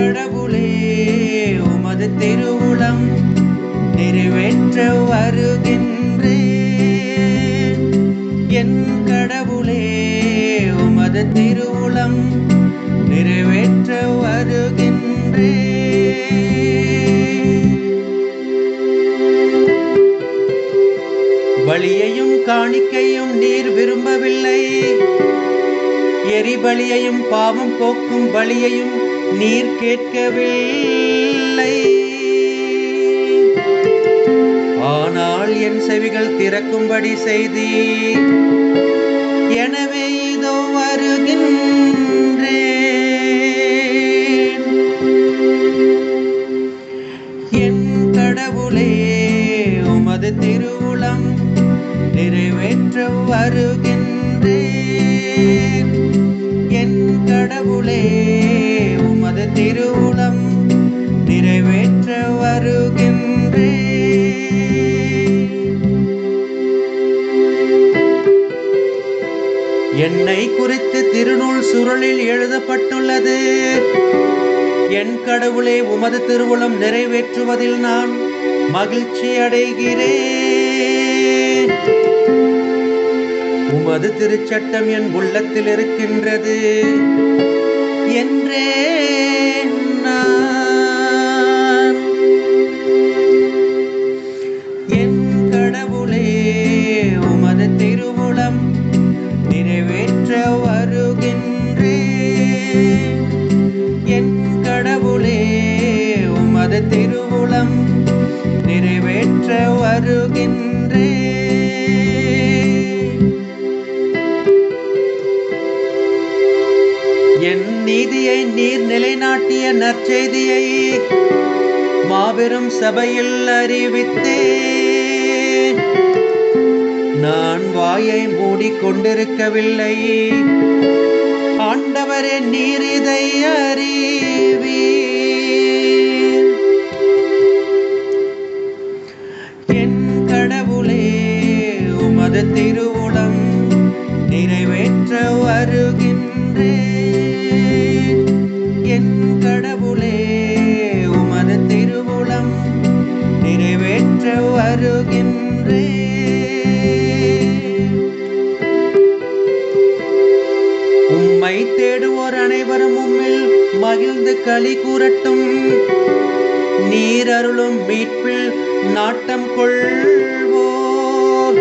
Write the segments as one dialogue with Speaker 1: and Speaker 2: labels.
Speaker 1: கடவுளே உமது திருவுளம் நிறைவேற்ற வருகின்றே என் கடவுளே உமது திருவுளம் நிறைவேற்ற வருகின்றே பலியையும் காணிக்கையும் நீர் விரும்பவில்லை. எரிபலியையும் பாவம் போக்கும் பலியையும் நீர் கேட்கவில்லை. ஆனால் என் செவிகள் திறக்கும்படி செய்தி எனவே இதோ வருகின்றேன். என் கடவுளே உமது திருவுளம் நிறைவேற்ற வருகின்றேன். என் கடவுளே திருவுளம் நிறைவேற்ற வருகின்றே என்னை குறித்து திருநூல் சுருளில் எழுதப்பட்டுள்ளது. என் கடவுளே உமது திருவுளம் நிறைவேற்றுவதில் நான் மகிழ்ச்சி அடைகிறேன். உமது திருச்சட்டம் என் உள்ளத்தில் இருக்கின்றது. என்றே வருகின்றேன். என் கடவுளே உமது திருவுளம் நிறைவேற்ற வருகின்றேன். என் நீதியை நீர் நிலைநாட்டிய நற்செய்தியை மாபெரும் சபையில் அறிவித்தேன். நான் வாயை மூடிக்கொண்டிருக்கவில்லை. ஆண்டவரே நீர் இதை அறிவீர். களி கூறட்டும். நீர் அருளும் மீட்பில் நாட்டம் கொள்வோர்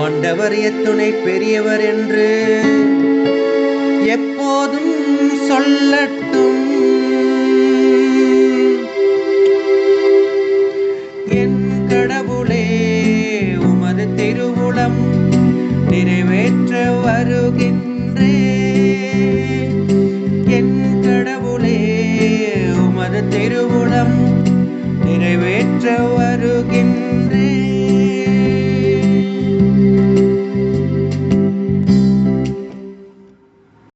Speaker 1: ஆண்டவர் எத்துணை பெரியவர் என்று எப்போதும் சொல்லட்டும். என் கடவுளே உமது திருவுளம் நிறைவேற்ற வருகின்றே உமது திருவுளம் நிறைவேற்ற வருகின்றேன்